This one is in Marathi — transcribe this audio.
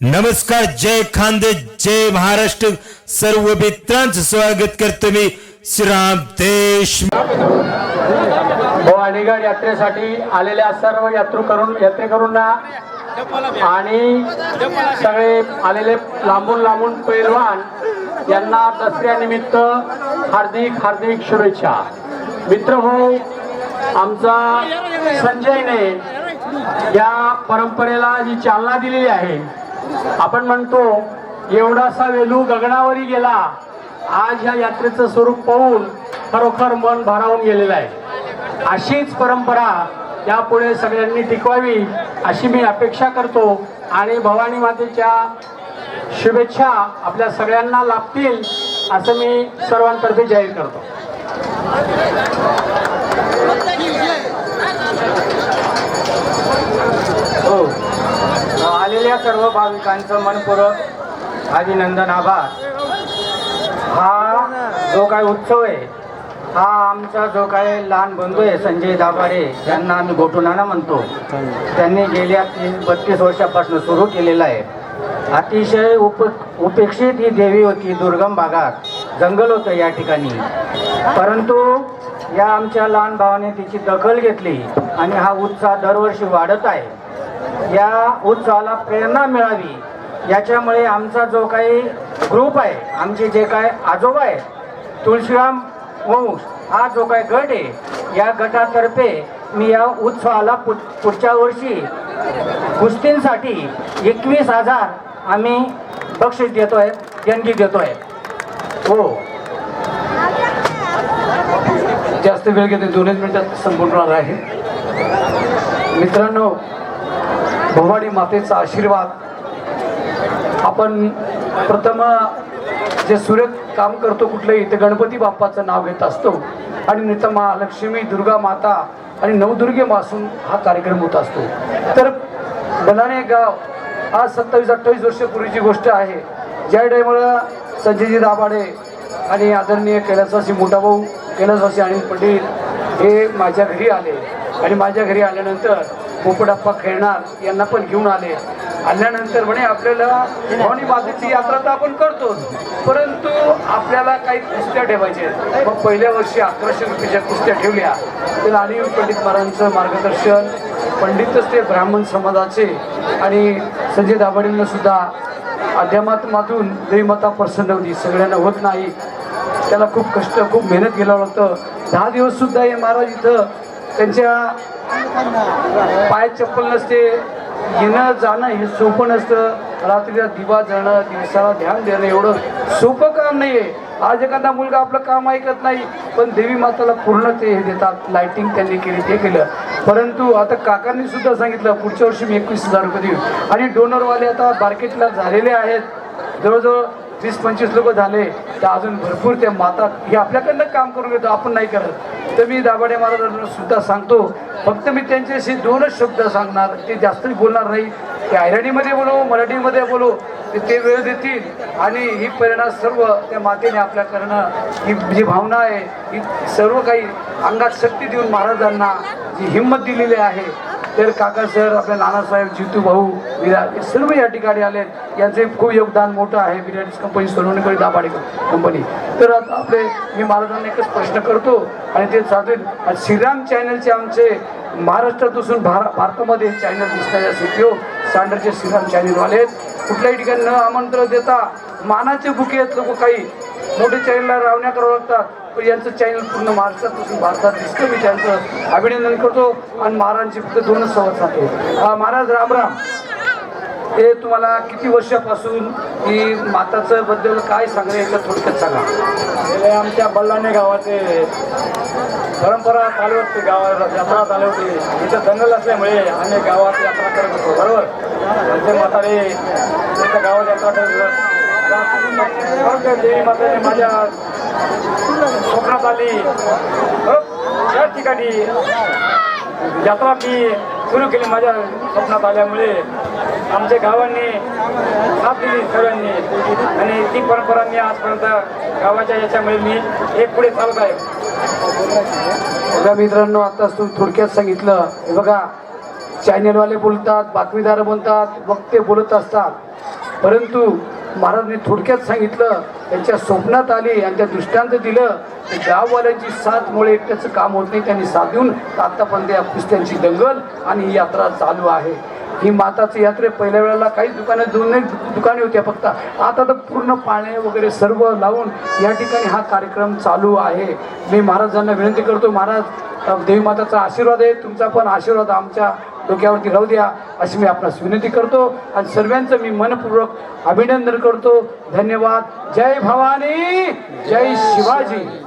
नमस्कार जय खांदे जय महाराष्ट्र. सर्व मित्रांचं स्वागत करतो मी श्रीराम देश भवानीगड हो, यात्रेसाठी आलेल्या सर्व यात्रू करून यात्रेकरूंना आणि सगळे आलेले लांबून लांबून पैलवान यांना दसऱ्यानिमित्त हार्दिक हार्दिक शुभेच्छा. मित्र हो आमचा संजयने या परंपरेला जी चालना दिलेली आहे आपण म्हणतो एवढासा वेलू गगनावरी गेला आज ह्या यात्रेचं स्वरूप पाहून खरोखर मन भारावून गेलेलं आहे. अशीच परंपरा यापुढे सगळ्यांनी टिकवावी अशी मी अपेक्षा करतो. आणि भवानी मातेच्या शुभेच्छा आपल्या सगळ्यांना लाभतील असं मी सर्वांतर्फे जाहीर करतो हो आलेल्या सर्व भाविकांचं मनपूर्वक अभिनंदन आभार. हा जो काय उत्सव आहे हा आमचा जो काय लहान बंधू आहे संजय दाभाडे ज्यांना आम्ही गोटुनाना म्हणतो त्यांनी गेल्या तीस बत्तीस वर्षापासून सुरू केलेला आहे. अतिशय उप उपेक्षित ही देवी होती दुर्गम भागात जंगल होतं या ठिकाणी. परंतु या आमच्या लहान भावाने तिची दखल घेतली आणि हा उत्साह दरवर्षी वाढत आहे. या उत्सवाला प्रेरणा मिळावी. याच्यामुळे आमचा जो काही ग्रुप आहे आमचे जे काय आजोबा आहेत तुळशीराम वंश हा जो काय गट आहे या गटातर्फे मी या उत्सवाला पु पुढच्या वर्षी कुस्तींसाठी एकवीस हजार आम्ही बक्षीस देतोय देणगी आहे हो. जास्त वेळ घेते दोनच मिनिटात संपूर्ण आहे. मित्रांनो भवानी मातेचा आशीर्वाद. आपण प्रथम जे सुरत काम करतो कुठलंही ते गणपती बाप्पाचं नाव घेत असतो. आणि नित महालक्ष्मी दुर्गा माता आणि नवदुर्गेपासून हा कार्यक्रम होत असतो. तर बलाणे गाव आज सत्तावीस अठ्ठावीस वर्षापूर्वीची गोष्ट आहे. ज्या टायमाला संजयजी दाभाडे आणि आदरणीय कैलासवासी मोठा भाऊ कैलासवासी आणि पंडित हे माझ्या घरी आले. आणि माझ्या घरी आल्यानंतर पोपडाप्पा खेळणार यांना पण घेऊन आले. आल्यानंतर म्हणे आपल्याला भवानी मातेची यात्रा तर आपण करतोच. परंतु आपल्याला काही कुस्त्या ठेवायच्या आहेत. मग पहिल्या वर्षी अकराशे रुपयाच्या कुस्त्या ठेवल्या. तर अनिल पंडित महाराजांचं मार्गदर्शन पंडितच ते ब्राह्मण समाजाचे आणि संजय दाभाडेंना सुद्धा अध्यात्मातून देवीमाता प्रसन्न होती. सगळ्यांना होत नाही. त्याला खूप कष्ट खूप मेहनत घ्यावं लागतं. दहा दिवस सुद्धा हे महाराज इथं त्यांच्या पायात चप्पल नसते येणं जाणं हे सोपं नसतं. रात्रीला दिवा जाणं दिवसाला ध्यान देणं एवढं सोपं काम नाही आहे आज एखादा मुलगा आपलं काम ऐकत नाही पण देवी माताला पूर्ण ते हे देतात लाईटिंग त्यांनी केली ते केलं. परंतु आता काकांनी सुद्धा सांगितलं पुढच्या वर्षी मी एकवीस हजार रुपये देऊ. आणि डोनरवाले आता मार्केटला झालेले आहेत. जवळजवळ वीस पंचवीस लोक झाले तर अजून भरपूर त्या माता हे आपल्याकडनं काम करून घेतो आपण नाही करत. तर मी दाभाडे महाराजांना सुद्धा सांगतो फक्त मी त्यांच्याशी दोनच शब्द सांगणार ते जास्त बोलणार नाही. ते आयराणीमध्ये बोलू मराठीमध्ये बोलू ते ते वेळ देतील. आणि ही परिणाम सर्व त्या मातेने आपल्या करणं ही जी भावना आहे ही सर्व काही अंगात शक्ती देऊन महाराजांना जी हिंमत दिलेली आहे तर काका सर आपले नानासाहेब जितू भाऊ विरा हे सर्व या ठिकाणी आले. यांचे खूप योगदान मोठं आहे. बिर्याणीज कंपनी सोनवणीकडे दाभाडे कंपनी तर आपले मी महाराजांना एकच प्रश्न करतो आणि ते चालतील. श्रीराम चॅनलचे आमचे महाराष्ट्रातून भार भारतामध्ये चॅनल दिसतात या सिटीओ सांडरचे श्रीराम चॅनलवाले आहेत. कुठल्याही ठिकाणी न आमंत्रण देता मानाचे बुके आहेत लोक काही. मोठी चॅनलला रावण्या करावं लागतात. पण यांचं चॅनल पूर्ण महाराष्ट्रापासून भारतात दिसतं. मी त्यांचं अभिनंदन करतो आणि महाराजांची फक्त दोनच संवाद सांगतो महाराज रामराम हे तुम्हाला किती वर्षापासून ही माताचं बद्दल काय सांगणं याचं थोडक्यात सांगा. आमच्या बल्लाने गावाचे परंपरा चालू होती गावात यात्रा चालू होती. इथं जंगल असल्यामुळे आम्ही गावात यात्रा करत होतो. बरोबर? आमचे म्हातारे इथं गावात यात्रा करत देवी माताने माझ्या स्वप्नात आली या ठिकाणी यात्रा मी सुरू केली माझ्या स्वप्नात आल्यामुळे आमच्या गावांनी साथ दिली सर्वांनी आणि ती परंपरा मी आजपर्यंत गावाच्या याच्यामुळे मी एक पुढे चालत आहे. बघा मित्रांनो आताच तू थोडक्यात सांगितलं हे बघा चॅनेलवाले बोलतात बातमीदार बोलतात वक्ते बोलत असतात परंतु महाराजांनी थोडक्यात सांगितलं त्यांच्या स्वप्नात आली आणि त्या दृष्टांत दिलं की गाववाल्यांची साथमुळे एकट्याचं काम होत नाही त्यांनी साथ देऊन आत्तापर्यंत या पुस्तकांची दंगल आणि ही यात्रा चालू आहे. ही माताची यात्रे पहिल्या वेळेला काही दुकानं दोन दुकाने होत्या फक्त. आता तर पूर्ण पाळणे वगैरे सर्व लावून या ठिकाणी हा कार्यक्रम चालू आहे. मी महाराजांना विनंती करतो महाराज देवी माताचा आशीर्वाद आहे तुमचा पण आशीर्वाद आमच्या डोक्यावरती राहू द्या अशी मी आपणास विनंती करतो. आणि सर्वांचं मी मनपूर्वक अभिनंदन करतो. धन्यवाद. जय भवानी. जय शिवाजी.